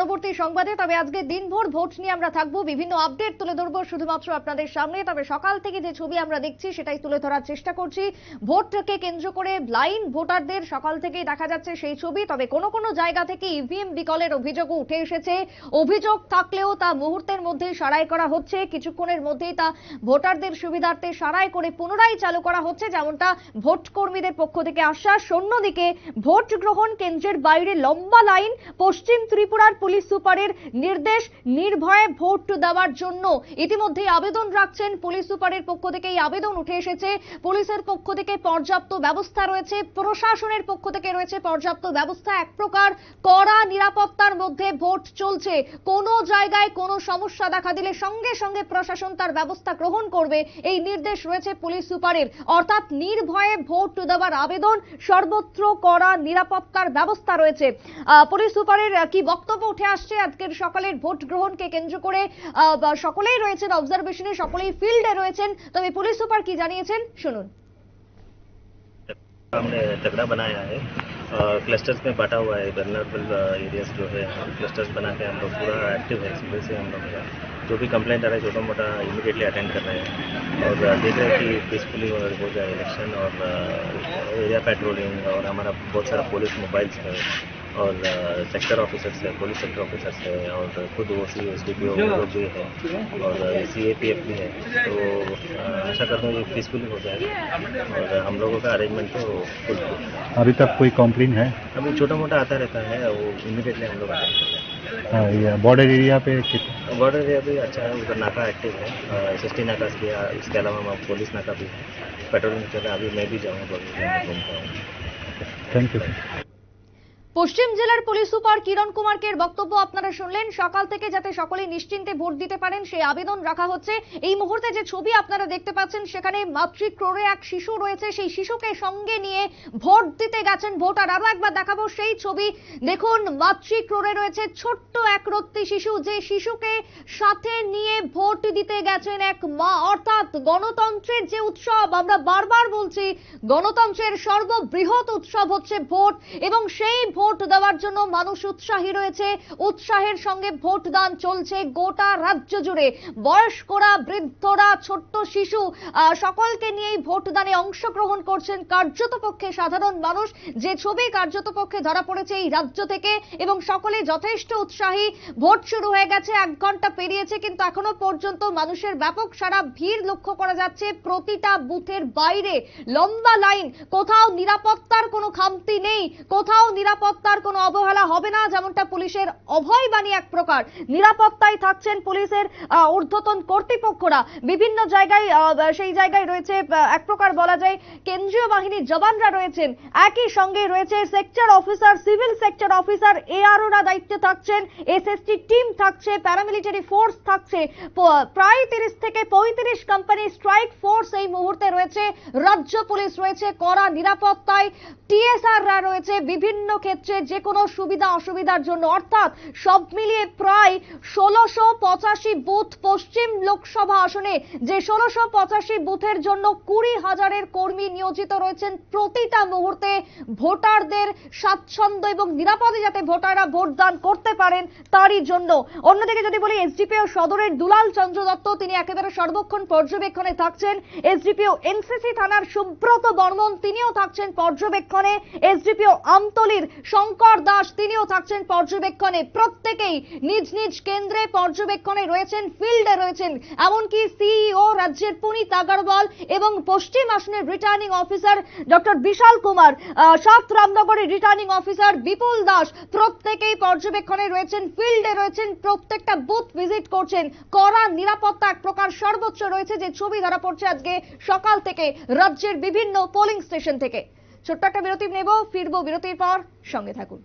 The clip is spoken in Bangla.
পরবর্তী সংবাদে, তবে আজকে দিনভর ভোট নিয়ে আমরা থাকব, বিভিন্ন আপডেট তুলে ধরবো শুধুমাত্র আপনাদের সামনে। তবে সকাল থেকে যে ছবি আমরা দেখছি, সেটাই তুলে ধরার চেষ্টা করছি। ভোটকে কেন্দ্র করে লাইন ভোটারদের সকাল থেকেই দেখা যাচ্ছে সেই ছবি। তবে কোনো কোনো জায়গা থেকে ইভিএম বিকলের অভিযোগও উঠে এসেছে। অভিযোগ থাকলেও তা মুহূর্তের মধ্যেই সারাই করা হচ্ছে। কিছুক্ষণের মধ্যেই তা ভোটারদের সুবিধার্থে সারাই করে পুনরায় চালু করা হচ্ছে, যেমনটা ভোট কর্মীদের পক্ষ থেকে আশ্বাস। অন্যদিকে ভোট গ্রহণ কেন্দ্রের বাইরে লম্বা লাইন, পশ্চিম ত্রিপুরার পুলিশ সুপারের নির্দেশ, নির্ভয়ে ভোট দেওয়ার জন্য। ইতিমধ্যে আবেদন রাখছেন পুলিশ সুপারের পক্ষ থেকে এই আবেদন উঠে এসেছে। পুলিশের পক্ষ থেকে পর্যাপ্ত ব্যবস্থা রয়েছে। প্রশাসনের পক্ষ থেকে রয়েছে পর্যাপ্ত ব্যবস্থা। এক প্রকার কড়া নিরাপত্তার মধ্যে ভোট চলছে। কোনো জায়গায় কোনো সমস্যা দেখা দিলে সঙ্গে সঙ্গে প্রশাসন তার ব্যবস্থা গ্রহণ করবে। এই নির্দেশ রয়েছে পুলিশ সুপারের। অর্থাৎ নির্ভয়ে ভোট দেওয়ার আবেদন সর্বত্র কড়া নিরাপত্তার ব্যবস্থা রয়েছে। পুলিশ সুপারের কি বক্তব্য উঠে আসছে আজকের সকালের ভোট গ্রহণকে কেন্দ্র করে আহ, বা সকলেই রয়েছেন অবজারভেশনে সকলেই ফিল্ডে রয়েছেন তবে পুলিশ সুপার কি জানিয়েছেন শুনুন हमने तगड़ा बनाया है क्लस्टर्स में बांटा हुआ है वनरेबल एरियाज जो है क्लस्टर्स बना के हम लोग पूरा एक्टिव है सुबह से हम लोग जो भी कंप्लेंट आ रहा है छोटा मोटा इमीडिएटली अटेंड कर रहे हैं और uh, देख रहे हैं कि पीसफुली हो जाए इलेक्शन और एरिया पेट्रोलिंग और हमारा बहुत सारा पुलिस मोबाइल्स है और सेक्टर ऑफिसर्स है पुलिस सेक्टर ऑफिसर्स है और खुद O C S D P O लोग भी है और सी ए पी एफ़ भी है। तो आशा करता हूँ कि पीसफुली हो जाएगा और हम लोगों का अरेंजमेंट तो फुल अभी तक कोई कंप्लेन है? अभी छोटा मोटा आता रहता है वो इमीडिएटली हम लोग करते हैं। हाँ, बॉर्डर एरिया पे बॉर्डर एरिया भी अच्छा है उधर नाका एक्टिव है। एस एस टी नाका किया इसके अलावा हमारा पुलिस नाका भी है। पेट्रोलिंग चल रहा है अभी मैं भी जाऊँगा हूँ थैंक यू পশ্চিম জেলার পুলিশ সুপার কিরণ কুমারকের বক্তব্য আপনারা শুনলেন। সকাল থেকে যাতে সকলে নিশ্চিন্তে ভোট দিতে পারেন, সেই আবেদন রাখা হচ্ছে। এই মুহূর্তে যে ছবি আপনারা দেখতে পাচ্ছেন, সেখানে মাতৃক্রোড়ে এক শিশু রয়েছে। সেই শিশুকে সঙ্গে নিয়ে ভোট দিতে গেছেন ভোটার। আরও একবার দেখাবো সেই ছবি। দেখুন, মাতৃক্রোড়ে রয়েছে ছোট্ট এক রত্তি শিশু, যে শিশুকে সাথে নিয়ে ভোট দিতে গেছেন এক মা। অর্থাৎ গণতন্ত্রের যে উৎসব, আমরা বারবার বলছি, গণতন্ত্রের সর্ববৃহৎ উৎসব হচ্ছে ভোট। এবং সেই ভোট দেওয়ার জন্য মানুষ উৎসাহী রয়েছে। উৎসাহের সঙ্গে ভোট দান চলছে গোটা রাজ্য জুড়ে। বয়স্করা, বৃদ্ধরা, ছোট্ট শিশু সকলকে নিয়েই ভোট দানে অংশগ্রহণ করছেন কার্যত পক্ষে সাধারণ মানুষ। যে ছবি কার্যত পক্ষে ধরা পড়েছে এই রাজ্য থেকে এবং সকলে যথেষ্ট উৎসাহী। ভোট শুরু হয়ে গেছে, এক ঘণ্টা পেরিয়েছে, কিন্তু এখনও পর্যন্ত মানুষের ব্যাপক সারা ভিড় লক্ষ্য করা যাচ্ছে। প্রতিটা বুথের বাইরে লম্বা লাইন। কোথাও নিরাপত্তার কোনো খামতি নেই, কোথাও নিরাপত্তার কোনো অবহেলা হবে না, যেমনটা পুলিশের অভয় বাণী এক প্রকার। নিরাপত্তায় থাকছেন পুলিশের ঊর্ধ্বতন কর্তৃপক্ষরা। বিভিন্ন জায়গায় সেই জায়গায় রয়েছে এক প্রকার বলা যায় কেন্দ্রীয় বাহিনীর জওয়ানরা রয়েছেন। একই সঙ্গে রয়েছে sector officer, civil sector officer, এআরওরা দায়িত্বে থাকছেন, এসএসটি টিম থাকছে, প্যারামিলিটারি ফোর্স থাকছে। প্রায় তিরিশ থেকে পঁয়ত্রিশ কোম্পানি স্ট্রাইক ফোর্স এই মুহূর্তে রয়েছে। রাজ্য পুলিশ রয়েছে, কড়া নিরাপত্তায়। টিএসআররা রয়েছে, বিভিন্ন ক্ষেত্রে যে কোনো সুবিধা অসুবিধার জন্য, অর্থাৎ সব মিলিয়ে প্রায় ষোলোশো পঁচাশি বুথ পশ্চিম লোকসভা আসনে যে ষোলোশো পঁচাশি বুথের জন্য কুড়ি হাজারের কর্মী নিয়োজিত রয়েছেন, প্রতিটা মুহূর্তে ভোটারদের স্বাচ্ছন্দ্য এবং নিরাপদে যাতে ভোটাররা ভোট দান করতে পারেন তারই জন্য। অন্যদিকে যদি বলি, এসডিপিও সদরের দুলাল চন্দ্র দত্ত, তিনি একেবারে সর্বক্ষণ পর্যবেক্ষণে থাকছেন। এসডিপিও এনসিসি থানার সুব্রত বর্মন, তিনিও থাকছেন পর্যবেক্ষণে। এসডিপিও আমতলির শঙ্কর দাস, তিনিও থাকছেন পর্যবেক্ষণে। প্রত্যেকেই নিজ নিজ কেন্দ্রে পর্যবেক্ষণে রয়েছেন, ফিল্ডে রয়েছেন। এমনকি সিইও রাজ্যের পুনিত আগরওয়াল এবং পশ্চিম আসনের returning officer doctor Bishal Kumar সাত রামনগরের রিটার্নিং অফিসার বিপুল দাস প্রত্যেকেই পর্যবেক্ষণে রয়েছেন, ফিল্ডে রয়েছেন, প্রত্যেকটা বুথ ভিজিট করছেন। কড়া নিরাপত্তা এক প্রকার সর্বোচ্চ রয়েছে যে ছবি ধরা পড়ছে আজকে সকাল থেকে রাজ্যের বিভিন্ন পোলিং স্টেশন থেকে। ছোট্ট একটা বিরতি নেব ফিরবো বিরতির পর সঙ্গে থাকুন।